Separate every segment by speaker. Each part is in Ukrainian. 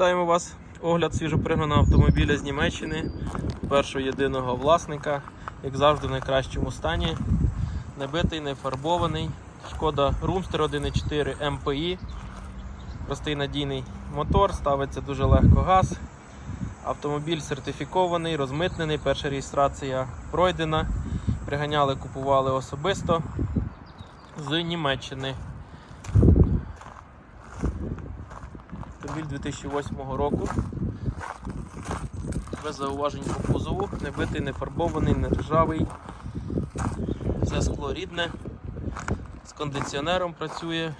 Speaker 1: Вітаємо вас! Огляд свіжопригнаного автомобіля з Німеччини, першого єдиного власника, як завжди, в найкращому стані. Не битий, не фарбований. Шкода Румстер 1.4 MPI. Простий надійний мотор, ставиться дуже легко газ. Автомобіль сертифікований, розмитнений, перша реєстрація пройдена. Приганяли, купували особисто з Німеччини. Автомобіль 2008 року. Без зауважень по кузову, не битий, не фарбований, не ржавий. Все скло рідне, з кондиціонером працює,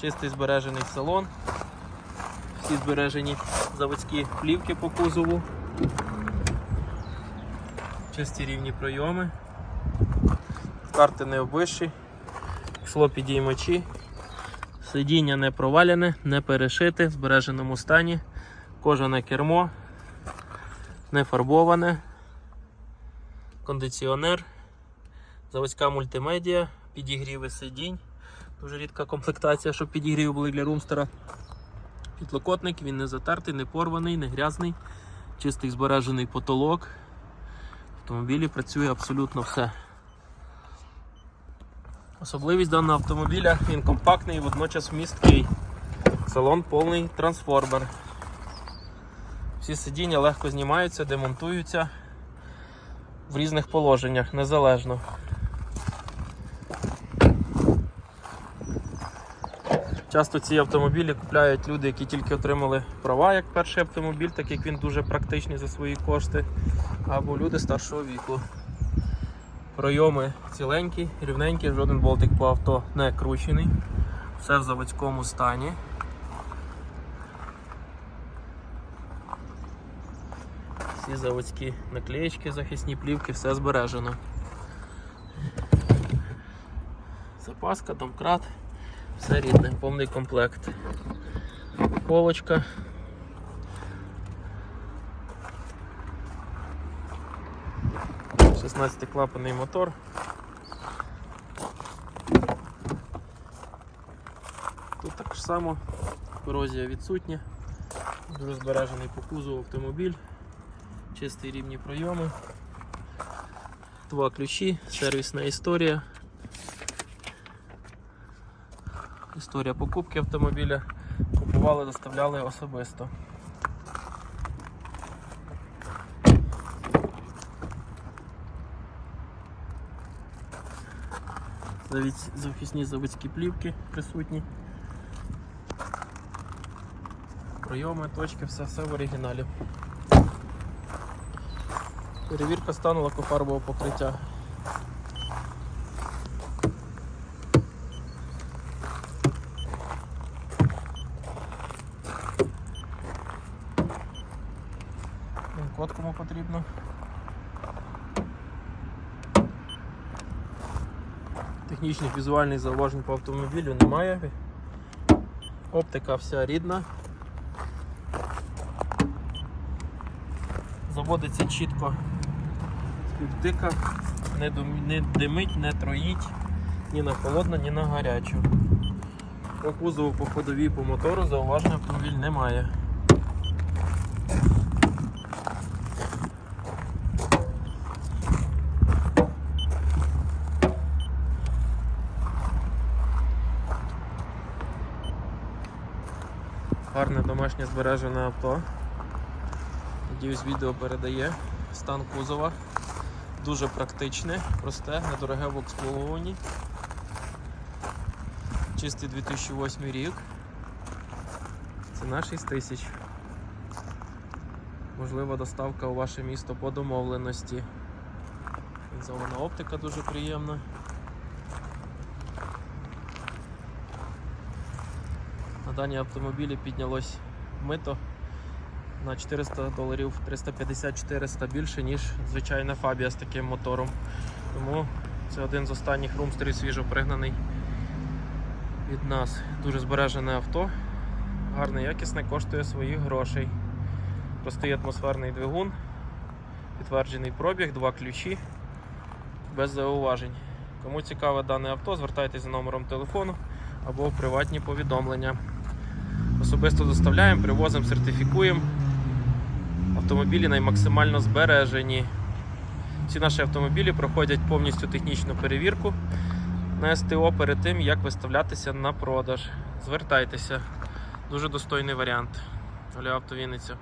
Speaker 1: чистий збережений салон, всі збережені заводські плівки по кузову, чисті рівні пройоми, карти не обвищі, шло підіймачі. Сидіння не провалене, не перешите, в збереженому стані. Кожане кермо, не фарбоване, кондиціонер, заводська мультимедіа, підігріви сидінь. Дуже рідка комплектація, щоб підігріви були для румстера. Підлокотник, він не затертий, не порваний, не грязний, чистий збережений потолок. В автомобілі працює абсолютно все. Особливість даного автомобіля він компактний і водночас місткий. Салон повний трансформер. Всі сидіння легко знімаються, демонтуються в різних положеннях, незалежно. Часто ці автомобілі купляють люди, які тільки отримали права як перший автомобіль, так як він дуже практичний за свої кошти, або люди старшого віку. Пройоми ціленькі, рівненькі, жоден болтик по авто не кручений. Все в заводському стані. Всі заводські наклеєчки, захисні плівки, все збережено. Запаска, домкрат, все рідне, повний комплект. Полочка. Шістнадцятиклапаний мотор. Тут так ж само, корозія відсутня, дуже збережений по кузову автомобіль, чисті рівні пройоми, два ключі, сервісна історія. Історія покупки автомобіля. Купували, доставляли особисто. Захисні заводські плівки присутні. Пройоми, точки, все, все в оригіналі. Перевірка стану лакофарбового покриття. Код кому потрібно. Технічних візуальних зауважень по автомобілю немає. Оптика вся рідна. Заводиться чітко співтика, не, не димить, не троїть ні на холодно, ні на гарячу. По кузову, по ходовій, по мотору зауважень автомобіль немає. Гарне домашнє збережене авто. Надіюсь, відео передає стан кузова. Дуже практичне, просте, недороге в обслуговуванні. Чистий 2008 рік. Ціна 6 тисяч. Можлива доставка у ваше місто по домовленості. Лінзована оптика дуже приємна. На дані автомобілі піднялось мито на 400 доларів 350-400 більше, ніж звичайна фабія з таким мотором. Тому це один з останніх румстерів свіжопригнаний від нас. Дуже збережене авто, гарне, якісне, коштує своїх грошей. Простий атмосферний двигун, підтверджений пробіг, два ключі, без зауважень. Кому цікаве дане авто, звертайтеся за номером телефону або в приватні повідомлення. Особисто доставляємо, привозимо, сертифікуємо. Автомобілі наймаксимально збережені. Всі наші автомобілі проходять повністю технічну перевірку на СТО перед тим, як виставлятися на продаж. Звертайтеся. Дуже достойний варіант. Оля Авто Вінниця.